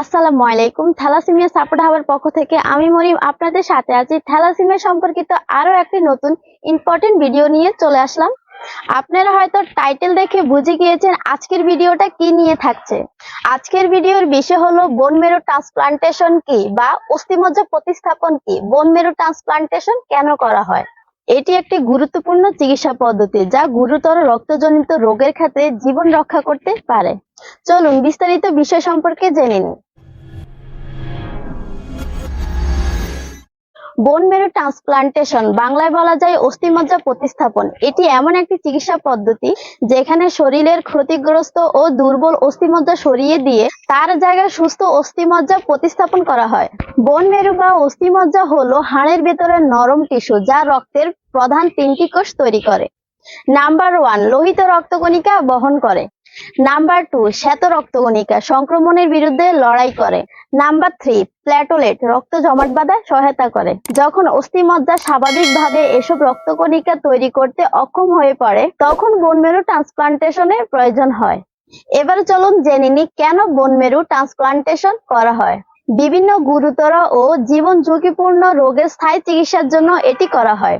আসসালামু আলাইকুম। Thalassaemia support হাবের পক্ষ থেকে আমি মরিম আপনাদের সাথে আছি। থ্যালাসিমিয়া সম্পর্কিত আরও একটি নতুন ইম্পর্টেন্ট ভিডিও নিয়ে চলে আসলাম। আপনারা হয়তো টাইটেল দেখে বুঝে গিয়েছেন আজকের ভিডিওটা কি নিয়ে থাকছে। আজকের ভিডিওর বিষয় হলো বোন মেরু ট্রান্সপ্লান্টেশন কি বা অস্থিমজ্জা প্রতিস্থাপন কি বোন মেরু ট্রান্সপ্লান্টেশন কেন করা হয়? এটি একটি গুরুত্বপূর্ণ চিকিৎসা পদ্ধতি যা গুরুতর রক্তজনিত রোগের ক্ষেত্রে জীবন রক্ষা করতে পারে। চলুন বিস্তারিত বিষয় সম্পর্কে জেনে নিই। বোন মেরু ট্রান্সপ্লান্টেশন বাংলায় বলা যায় অস্থিমজ্জা প্রতিস্থাপন। এটি এমন একটি চিকিৎসা পদ্ধতি যেখানে শরীরের ক্ষতিগ্রস্ত ও দুর্বল অস্থিমজ্জা সরিয়ে দিয়ে তার জায়গায় সুস্থ অস্থিমজ্জা প্রতিস্থাপন করা হয়। বোন মেরু বা অস্থিমজ্জা হলো হাড়ের ভেতরের নরম টিস্যু যা রক্তের প্রধান তিনটি কোষ তৈরি করে। নাম্বার ওয়ান, লোহিত রক্তকণিকা বহন করে। নাম্বার টু শ্বেত রক্তকণিকা সংক্রমণের বিরুদ্ধে লড়াই করে। নাম্বার থ্রি প্ল্যাটোলেট রক্ত জমাট বাঁধা সহায়তা করে। যখন অস্থিমজ্জা স্বাভাবিকভাবে এসব রক্তকণিকা তৈরি করতে অক্ষম হয়ে পড়ে, তখন বোন মেরু ট্রান্সপ্লান্টেশনের প্রয়োজন হয়। এবার চলুন জেনে নিই কেন বোন মেরু ট্রান্সপ্লান্টেশন করা হয়। বিভিন্ন গুরুতর ও জীবন ঝুঁকিপূর্ণ রোগের স্থায়ী চিকিৎসার জন্য এটি করা হয়।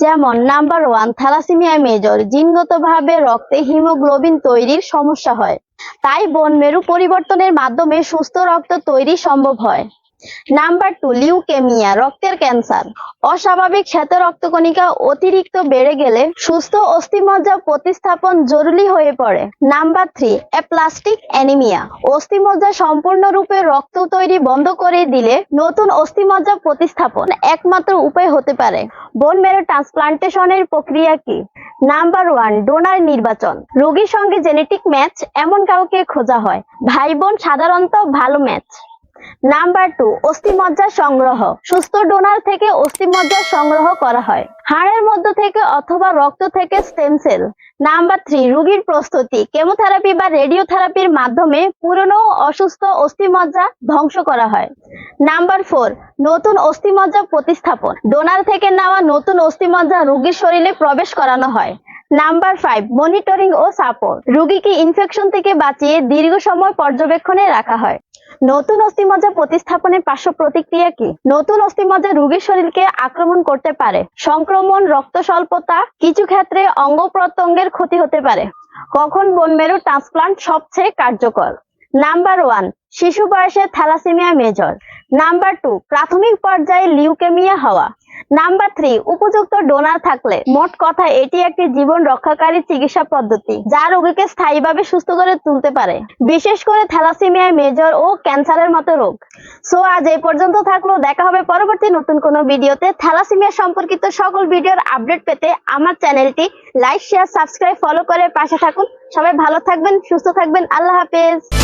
যেমন, নাম্বার ওয়ান, থ্যালাসিমিয়া মেজর, জিনগতভাবে রক্তে হিমোগ্লোবিন তৈরির সমস্যা হয়। তাই বোন মেরু পরিবর্তনের মাধ্যমে সুস্থ রক্ত তৈরি সম্ভব হয়। নাম্বার টু লিউকেমিয়া রক্তের ক্যান্সার অস্বাভাবিক শ্বেত রক্তকণিকা অতিরিক্ত বেড়ে গেলে সুস্থ অস্থিমজ্জা প্রতিস্থাপন জরুরি হয়ে পড়ে। নাম্বার থ্রি অ্যাপ্লাস্টিক অ্যানিমিয়া অস্থিমজ্জা সম্পূর্ণরূপে রক্ত তৈরি বন্ধ করে দিলে নতুন অস্থিমজ্জা প্রতিস্থাপন একমাত্র উপায় হতে পারে। বোন মেরু ট্রান্সপ্লান্টেশনের প্রক্রিয়া কি? নাম্বার ওয়ান ডোনার নির্বাচন। রোগীর সঙ্গে জেনেটিক ম্যাচ এমন কাউকে খোঁজা হয়। ভাই বোন সাধারণত ভালো ম্যাচ নাম্বার টু অস্থিমজ্জা সংগ্রহ। সুস্থ ডোনার থেকে অস্থিমজ্জা সংগ্রহ করা হয়। হাড়ের মধ্য থেকে অথবা রক্ত থেকে স্টেম সেল নাম্বার থ্রি রোগীর প্রস্তুতি। কেমোথেরাপি বা রেডিওথেরাপির মাধ্যমে পুরনো অসুস্থ অস্থিমজ্জা ধ্বংস করা হয়। নাম্বার ফোর নতুন অস্থিমজ্জা প্রতিস্থাপন। ডোনার থেকে নেওয়া নতুন অস্থিমজ্জা রোগীর শরীরে প্রবেশ করানো হয়। নাম্বার ফাইভ মনিটরিং ও সাপোর্ট রোগীকে ইনফেকশন থেকে বাঁচিয়ে দীর্ঘ সময় পর্যবেক্ষণে রাখা হয়। নতুন অস্থিমজ্জা প্রতিস্থাপনের পার্শ্ব প্রতিক্রিয়া কি? নতুন অস্থিমজ্জা রোগীর শরীরকে আক্রমণ করতে পারে। সংক্রমণ রক্ত স্বল্পতা কিছু ক্ষেত্রে অঙ্গ প্রত্যঙ্গের ক্ষতি হতে পারে। কখন বোন মেরু ট্রান্সপ্লান্ট সবচেয়ে কার্যকর? নাম্বার ওয়ান শিশু বয়সে থ্যালাসেমিয়া মেজর নাম্বার টু প্রাথমিক পর্যায়ে লিউকেমিয়া হওয়া। নাম্বার থ্রি উপযুক্ত ডোনার থাকলে। মোট কথা, এটি একটি জীবন রক্ষাকারী চিকিৎসা পদ্ধতি, যা রোগীকে স্থায়ীভাবে সুস্থ করে তুলতে পারে। বিশেষ করে থ্যালাসেমিয়া মেজর ও ক্যান্সারের মতো রোগ। সো আজ এই পর্যন্ত থাকল। দেখা হবে পরবর্তী নতুন কোনো ভিডিওতে। থ্যালাসেমিয়া সম্পর্কিত সকল ভিডিওর আপডেট পেতে আমার চ্যানেলটি লাইক শেয়ার সাবস্ক্রাইব ফলো করে পাশে থাকুন। সবাই ভালো থাকবেন, সুস্থ থাকবেন। আল্লাহ হাফেজ।